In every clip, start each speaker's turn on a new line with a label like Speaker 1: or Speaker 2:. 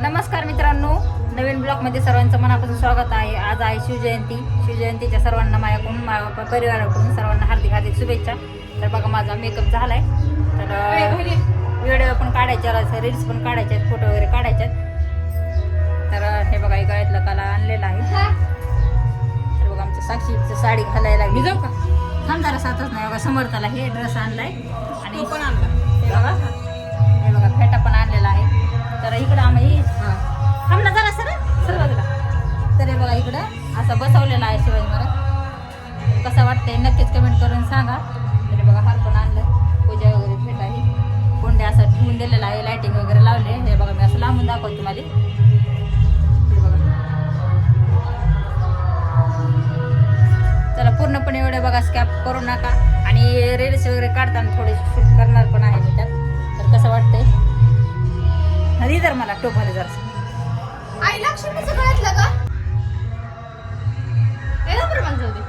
Speaker 1: नमस्कार मित्रांनो नवीन ब्लॉगमध्ये सर्वांचं मनापासून स्वागत आहे. आज आहे शिवजयंती. शिवजयंतीच्या सर्वांना माझ्याकडून माझ्या परिवाराकडून सर्वांना हार्दिक हार्दिक शुभेच्छा. तर बघा माझा मेकअप झालाय. तर व्हिडिओ पण काढायचे आहेत रील्स पण काढायचे आहेत फोटो वगैरे काढायचे आहेत. तर हे बघा एका गळ्यातलं काला आणलेला आहे. तर बघा आमच्या साक्षीची साडी घालायला लागली जाऊ का? थांब जरा सातच नाही बघा समर्थाला हे ड्रेस आणलाय. आणि पण आणला. हे बघा हे बघा फेटा पण आणलेला कसं वाटतंय नक्कीच कमेंट करून सांगा. तरी बघा हार पण आणलं. पूजा वगैरे भेट आहे. कोंडे असं ठेवून दिलेलं आहे लायटिंग वगैरे लावले. हे बघा मी असं लांबून दाखवते तुम्हाला. त्याला चला पूर्णपणे एवढे बघा स्कॅप करू नका. आणि रील्स वगैरे काढताना थोडे शूट करणार पण आहे मी त्यात. तर कसं वाटतंय? नदी जर मला टोपाले जर.
Speaker 2: आई लक्ष्मीचं कळतलं का? बरं मग जाऊ दे.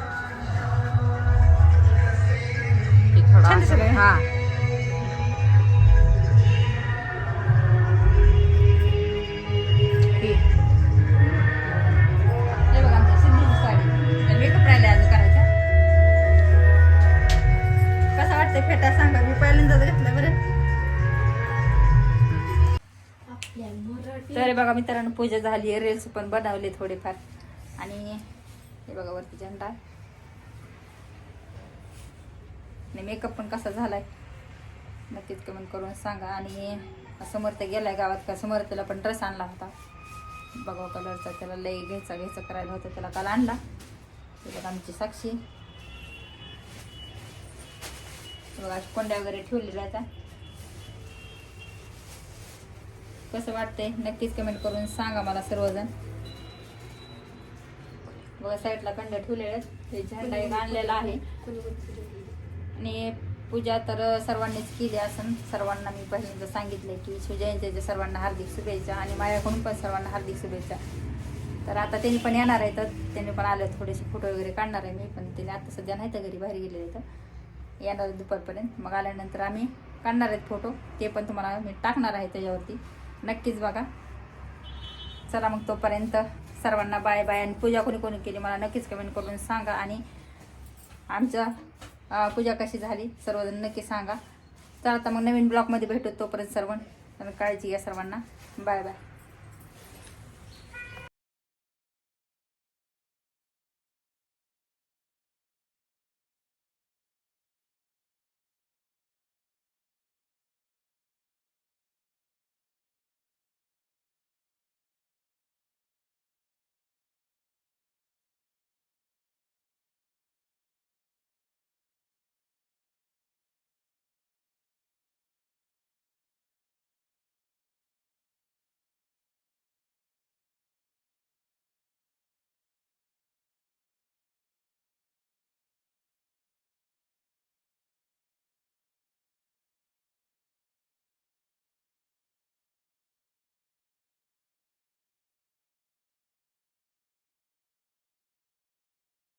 Speaker 1: करायचा. कसा वाटतंय फेटा सांगा? मी पहिल्यांदाच घेतला बरं. तर हे बघा मित्रांनो पूजा झाली रील्स पण बनवले थोडेफार. आणि हे बघा वरती झेंडा. आहे. आणि मेकअप पण कसा झालाय नक्कीच कमेंट करून सांगा आणि समर्थ गेलाय गावात का समर्थला पण ड्रेस आणला होता बघा कलरचा त्याला लई घ्यायचा घ्यायचा करायला होता त्याला काल आणला हे बघा आमची साक्षी हे बघा कोंड्या वगैरे ठेवलेल्या आता कसं वाटतंय नक्कीच कमेंट करून सांगा मला सर्वजण बघा साईडला कंड्या ठेवलेल्या आहेत ते झेंडा आणलेला आहे आणि पूजा तर सर्वांनीच केली असून. सर्वांना मी पहिल्यांदा सांगितले की शिवजयंतीच्या सर्वांना हार्दिक शुभेच्छा आणि माझ्याकडून पण सर्वांना हार्दिक शुभेच्छा. तर आता त्यांनी पण येणार आहे तर त्यांनी पण आले थोडेसे फोटो वगैरे काढणार आहे मी पण त्यांनी आता सध्या नाही तर घरी बाहेर गेलेले तर येणार दुपारपर्यंत. मग आल्यानंतर आम्ही काढणार आहेत फोटो. ते पण तुम्हाला मी टाकणार आहे त्याच्यावरती. नक्कीच बघा. चला मग तोपर्यंत सर्वांना बाय बाय आणि पूजा कोणी कोणी केली मला नक्कीच कमेंट करून सांगा आणि आमच्या पूजा कशी झाली? सर्वजण नक्की सांगा. चला आता मग नवीन ब्लॉगमध्ये भेटू तोपर्यंत सर्व काळजी घ्या सर्वांना. Bye bye.